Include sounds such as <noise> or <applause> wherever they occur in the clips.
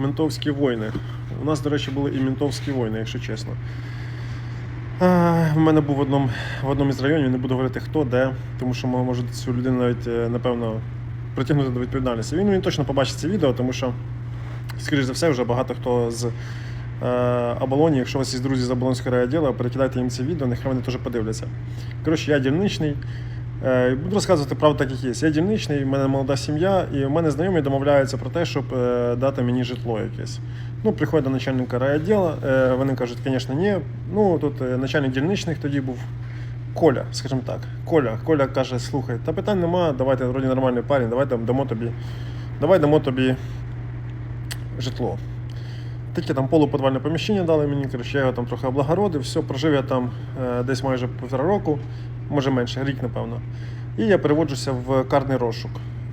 ментовські війни. У нас, до речі, були і ментовські війни, якщо чесно. У мене був в одному, в одному із районів, не буду говорити хто, де, тому що може цю людину навіть, е, напевно, притягнути до відповідальності. Він, він точно побачить це відео, тому що, скоріш за все, вже багато хто з е, оболоні, якщо у вас є друзі з оболонського райвідділу, перекидайте їм це відео, нехай вони теж подивляться. Коротше, я дільничний. Е, Буду розказувати правду так, як є. Я дільничний, в мене молода сім'я, і в мене знайомі домовляються про те, щоб е, дати мені житло якесь. Ну, приходять до начальника райвідділу, е, вони кажуть, звісно, ні. Ну, тут начальник дільничних тоді був Коля, скажімо так. Коля. Коля каже, слухай, та питань нема, давайте вроді нормальний парень, давай дамо тобі, давай дамо тобі житло. Таке там полуподвальне поміщення дали мені, коротше, я його там трохи облагородив, все, прожив я там е, десь майже півтора року, може менше, рік, напевно. І я переводжуся в карний розшук.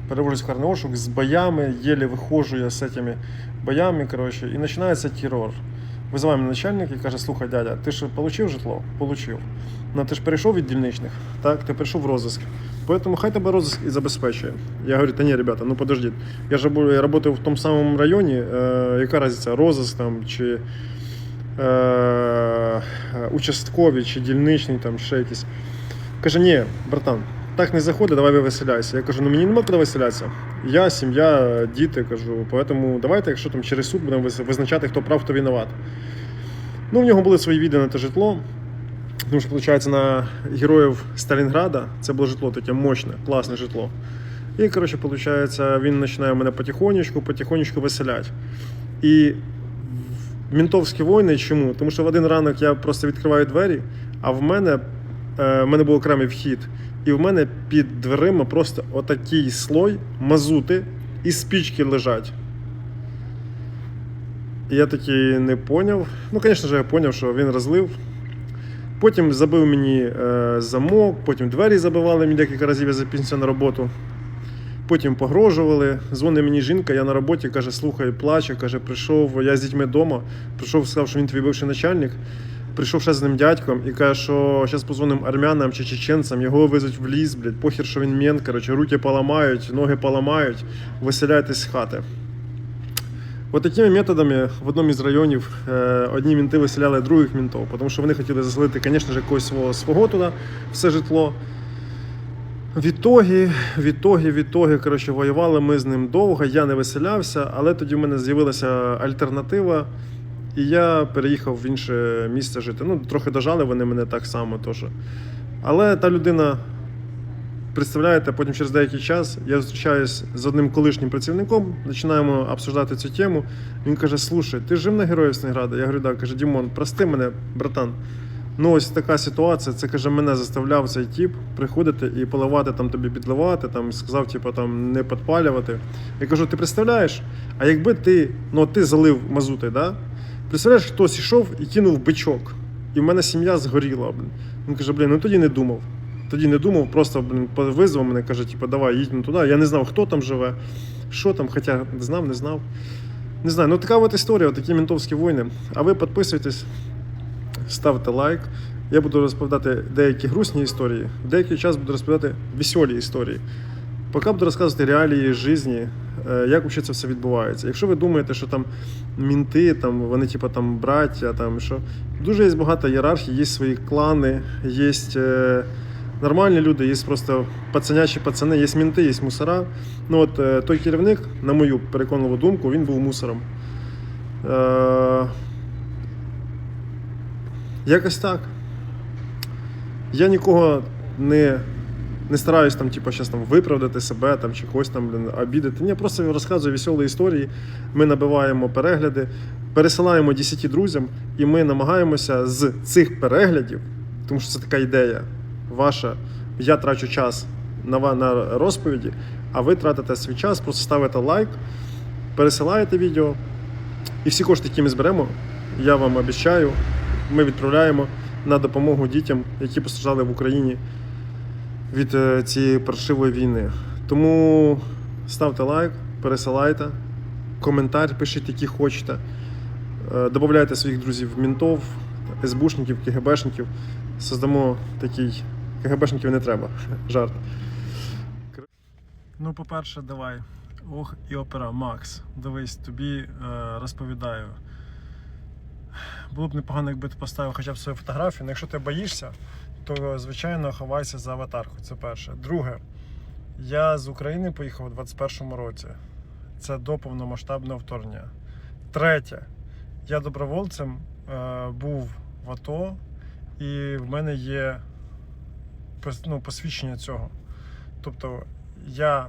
Перевожусь в карний розшук з боями, єлі виходжу я з цими боями, коротше, і починається терор. Визиває мене начальник і каже, слухай, дядя, ти ж отримав житло? Получив. Ну ти ж перейшов від дільничних, так? Ти перейшов в розиск. Поэтому хай тебе розиск і забезпечує. Я говорю, та ні, ребята, ну подождіть. Я ж рабу- я в тому самому районі, е, яка різниця, розиск там чи е, участкові, чи дільничний, там ще якісь. Каже, ні, братан, так не заходить, давай виселяйся. Я кажу, ну мені нема куди виселятися. Я, сім'я, діти, кажу, поэтому давайте, якщо там через суд будемо визначати, хто прав, хто винуват. Ну, в нього були свої відео на те житло. Тому що, виходить, на героїв Сталінграда це було житло таке мощне, класне житло. І, коротше, виходить, він починає мене потихонечку, потихонечку виселяти. І в ментовські війни чому? Тому що в один ранок я просто відкриваю двері, а в мене, в мене був окремий вхід, і в мене під дверима просто отакий слой мазути і спічки лежать. Я такий не поняв. Ну, звісно я поняв, що він розлив. Потім забив мені е, замок, потім двері забивали мені декілька разів, я запізнився на роботу. Потім погрожували. Дзвонить мені жінка, я на роботі, каже, слухай, плаче, каже, прийшов, я з дітьми вдома, прийшов, сказав, що він твій бивший начальник. Прийшов ще з ним дядьком і каже, що зараз позвонимо армянам чи чеченцям, його везуть в ліс, блядь, похер, що він мент, коротше, руки поламають, ноги поламають, виселяйтесь з хати. От такими методами в одному із районів е, одні мінти виселяли других мінтів, тому що вони хотіли заселити, звісно ж, якогось свого, свого туди все житло. Відтоги, відтоги, відтоги, коротше, воювали ми з ним довго, я не виселявся, але тоді в мене з'явилася альтернатива, і я переїхав в інше місце жити. Ну, трохи дожали вони мене так само теж. Але та людина, представляєте, потім через деякий час я зустрічаюсь з одним колишнім працівником, починаємо обсуждати цю тему. Він каже: Слушай, ти жив на героїв Снеграда? Я говорю, да, каже, Дімон, прости мене, братан. Ну, ось така ситуація. Це каже, мене заставляв цей тіп приходити і поливати там тобі підливати, там сказав, типу, там не підпалювати. Я кажу, ти представляєш? А якби ти, ну ти залив мазути, да? Представляєш, хтось йшов і кинув бичок, і в мене сім'я згоріла. Блін. Він каже, блін, ну тоді не думав. Тоді не думав, просто блін, визвав мене, каже, типу, давай, їдь ну, туди. Я не знав, хто там живе, що там, хоча знав, не знав. Не знаю, ну така от історія, такі ментовські війни. А ви підписуйтесь, ставте лайк. Я буду розповідати деякі грустні історії, деякий час буду розповідати веселі історії. Поки буду розказувати реалії житті, як взагалі це все відбувається. Якщо ви думаєте, що там мінти, там, вони типу там браття, там, що дуже є багато ієрархій, є свої клани, є е, нормальні люди, є просто пацанячі пацани, є мінти, є мусора. Ну от е, той керівник, на мою переконливу думку, він був мусором. Е, Якось так. Я нікого не, не стараюсь там, типу, щас, там, виправдати себе там, чи когось там блін, обідати. Ні, просто розказую веселі історії. Ми набиваємо перегляди, пересилаємо 10 друзям, і ми намагаємося з цих переглядів, тому що це така ідея ваша. Я трачу час на, на розповіді, а ви тратите свій час, просто ставите лайк, пересилаєте відео. І всі кошти, які ми зберемо, я вам обіцяю, ми відправляємо на допомогу дітям, які постраждали в Україні від е, цієї паршивої війни. Тому ставте лайк, пересилайте, коментар пишіть, який хочете. Е, Добавляйте своїх друзів мінтов, СБУшників, КГБшників. Создамо такий. КГБшників не треба. <laughs> Жарт. Ну, по-перше, давай. Ох, і опера Макс. Дивись, тобі е, розповідаю. Було б непогано, якби ти поставив хоча б свою фотографію. але якщо ти боїшся, то звичайно ховайся за аватарку. Це перше. Друге, я з України поїхав у 21-му році. Це до повномасштабного вторгнення. Третє, я добровольцем е, був в АТО, і в мене є ну, посвідчення цього. Тобто я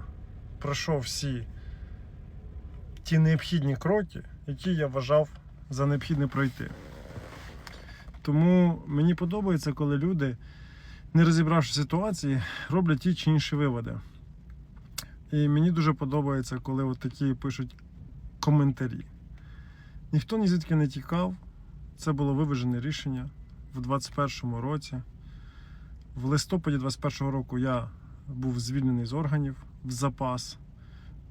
пройшов всі ті необхідні кроки, які я вважав за необхідне пройти. Тому мені подобається, коли люди, не розібравши ситуації, роблять ті чи інші виводи. І мені дуже подобається, коли от такі пишуть коментарі. Ніхто ні звідки не тікав. Це було виважене рішення в 21-му році. В листопаді 21-го року я був звільнений з органів в запас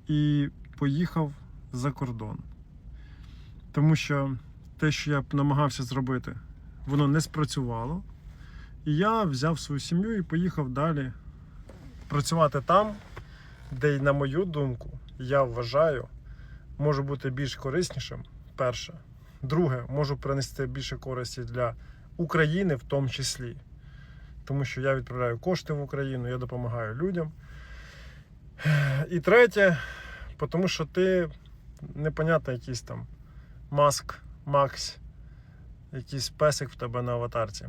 і поїхав за кордон. Тому що те, що я намагався зробити, воно не спрацювало. І я взяв свою сім'ю і поїхав далі працювати там, де, на мою думку, я вважаю, можу бути більш кориснішим. Перше. Друге, можу принести більше користі для України в тому числі. Тому що я відправляю кошти в Україну, я допомагаю людям. І третє, тому що ти непонятно якийсь там маск, Макс, якийсь песик в тебе на аватарці.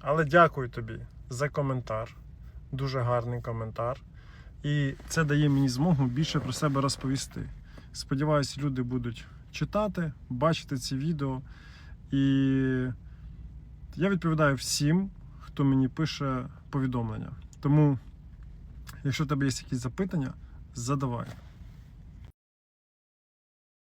Але дякую тобі за коментар. Дуже гарний коментар. І це дає мені змогу більше про себе розповісти. Сподіваюся, люди будуть читати, бачити ці відео. І я відповідаю всім, хто мені пише повідомлення. Тому, якщо в тебе є якісь запитання, задавай.